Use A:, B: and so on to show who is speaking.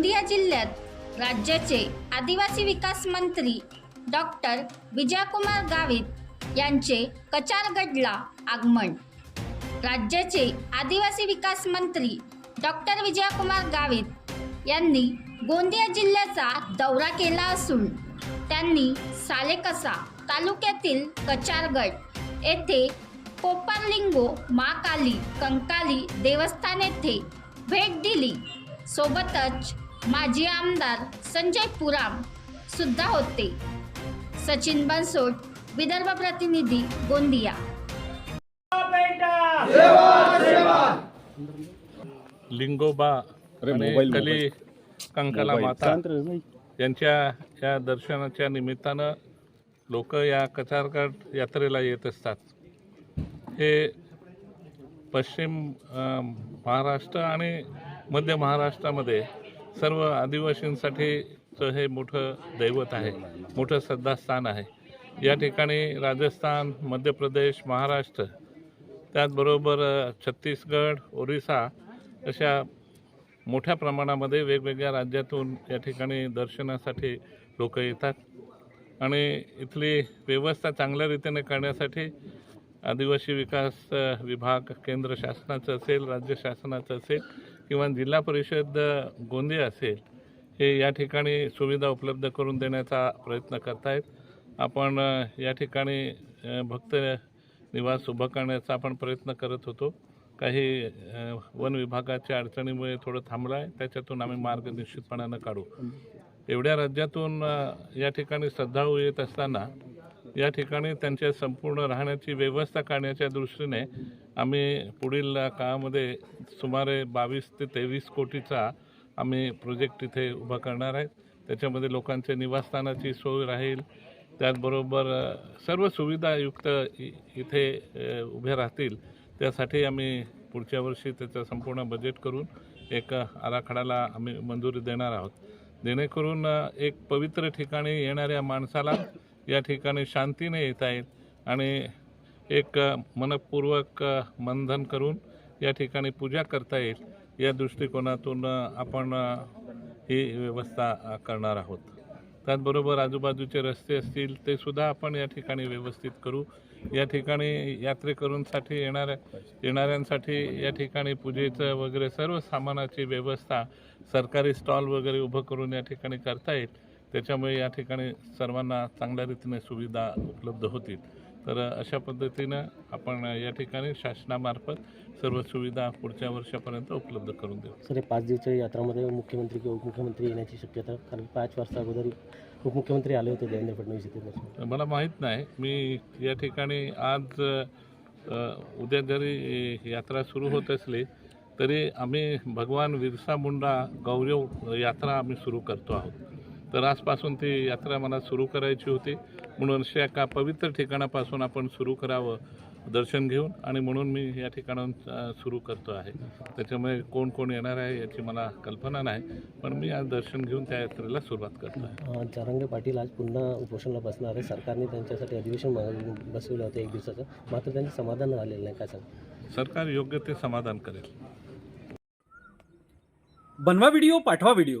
A: गोंदिया जिल्ह्यात राज्याचे आदिवासी विकास मंत्री डॉक्टर विजयकुमार गावित यांचे कचारगडला आगमन. राज्याचे आदिवासी विकास मंत्री डॉक्टर विजयकुमार गावित यांनी गोंदिया जिल्ह्याचा दौरा केला असून त्यांनी सालेकसा तालुक्यातील कचारगड येथे कोपरलिंगो महाकाली कंकाली देवस्थान येथे भेट दिली. सोबतच माजी आमदार संजय पुराम सुद्धा होते सचिन बनसोड विदर्भ प्रतिनिधी गोंदिया
B: लिंगोबा आणि कली. कंकाला
C: मोबाईल.
B: माता. यांच्या या दर्शनाच्या निमित्तानं लोक या कचारगड यात्रेला येत असतात हे पश्चिम महाराष्ट्र आणि मध्य महाराष्ट्रामध्ये सर्व आदिवासींसाठीचं हे मोठं दैवत आहे मोठं श्रद्धास्थान आहे. या ठिकाणी राजस्थान मध्य प्रदेश महाराष्ट्र त्याचबरोबर छत्तीसगड ओरिसा अशा मोठ्या प्रमाणामध्ये वेगवेगळ्या राज्यातून या ठिकाणी दर्शनासाठी लोक येतात. आणि इथली व्यवस्था चांगल्या रीतीने करण्यासाठी आदिवासी विकास विभाग केंद्र शासनाचं असेल राज्य शासनाचं असेल किंवा जिल्हा परिषद गोंदिया असेल हे या ठिकाणी सुविधा उपलब्ध करून देण्याचा प्रयत्न करतायत. आपण या ठिकाणी भक्त निवास उभं करण्याचा आपण प्रयत्न करत होतो. काही वन विभागाच्या अडचणीमुळे थोडं थांबलं आहे त्याच्यातून आम्ही मार्ग निश्चितपणानं काढू. एवढ्या राज्यातून या ठिकाणी श्रद्धाळू येत असताना या ठिकाणी त्यांच्या संपूर्ण राहण्याची व्यवस्था करण्याच्या दृष्टीने आम्ही पुढील काळामध्ये सुमारे बावीस ते तेवीस कोटीचा आम्ही प्रोजेक्ट तिथे उभा करणार आहे. त्याच्यामध्ये लोकांच्या निवासस्थानाची सोय राहील. त्याचबरोबर सर्व सुविधायुक्त इ- इथे उभे राहतील. त्यासाठी आम्ही पुढच्या वर्षी त्याचं संपूर्ण बजेट करून एक आराखड्याला आम्ही मंजुरी देणार आहोत. जेणेकरून एक पवित्र ठिकाणी येणाऱ्या माणसाला या ठिकाणी शांतीने येता येईल. आणि एक मनपूर्वक मंधन मंथन करून या ठिकाणी पूजा करता येईल. या दृष्टिकोनातून आपण ही व्यवस्था करणार आहोत. त्याचबरोबर आजूबाजूचे रस्ते असतील ते सुद्धा आपण या ठिकाणी व्यवस्थित करू. या ठिकाणी यात्रेकरूंसाठी येणाऱ्या येणाऱ्यांसाठी या ठिकाणी पूजेचं वगैरे सर्व सामानाची व्यवस्था सरकारी स्टॉल वगैरे उभं करून या ठिकाणी करता येईल. त्याच्यामुळे या ठिकाणी सर्वांना चांगल्या रीतीने सुविधा उपलब्ध होतील. तर अशा पद्धतीनं आपण या ठिकाणी शासनामार्फत सर्व सुविधा पुढच्या वर्षापर्यंत उपलब्ध करून देऊ.
D: सर हे पाच दिवसाच्या यात्रामध्ये मुख्यमंत्री किंवा उपमुख्यमंत्री येण्याची शक्यता कारण पाच वाजता अगोदर उपमुख्यमंत्री आले होते देवेंद्र फडणवीस इथे
B: मला माहीत नाही. मी या ठिकाणी आज उद्या जरी यात्रा सुरू होत असली तरी आम्ही भगवान बिरसा मुंडा गौरव यात्रा आम्ही सुरू करतो आहोत. तर आजपासून ती यात्रा मला सुरू करायची होती. म्हणून अशा एका पवित्र ठिकाणापासून आपण सुरू करावं दर्शन घेऊन आणि म्हणून मी या ठिकाणाहून सुरू करतो आहे. त्याच्यामुळे कोण कोण येणार आहे याची मला कल्पना नाही पण मी आज दर्शन घेऊन त्या यात्रेला सुरुवात करतो आहे.
D: अं, जरांगे पाटील आज पुन्हा उपोषणाला बसणार आहे. सरकारने त्यांच्यासाठी अधिवेशन बसवलं होतं एक दिवसाचं. मात्र त्यांचं समाधान झालेलं नाही. काय सांग?
B: सरकार योग्य ते समाधान करेल.
E: बनवा व्हिडिओ पाठवा व्हिडिओ.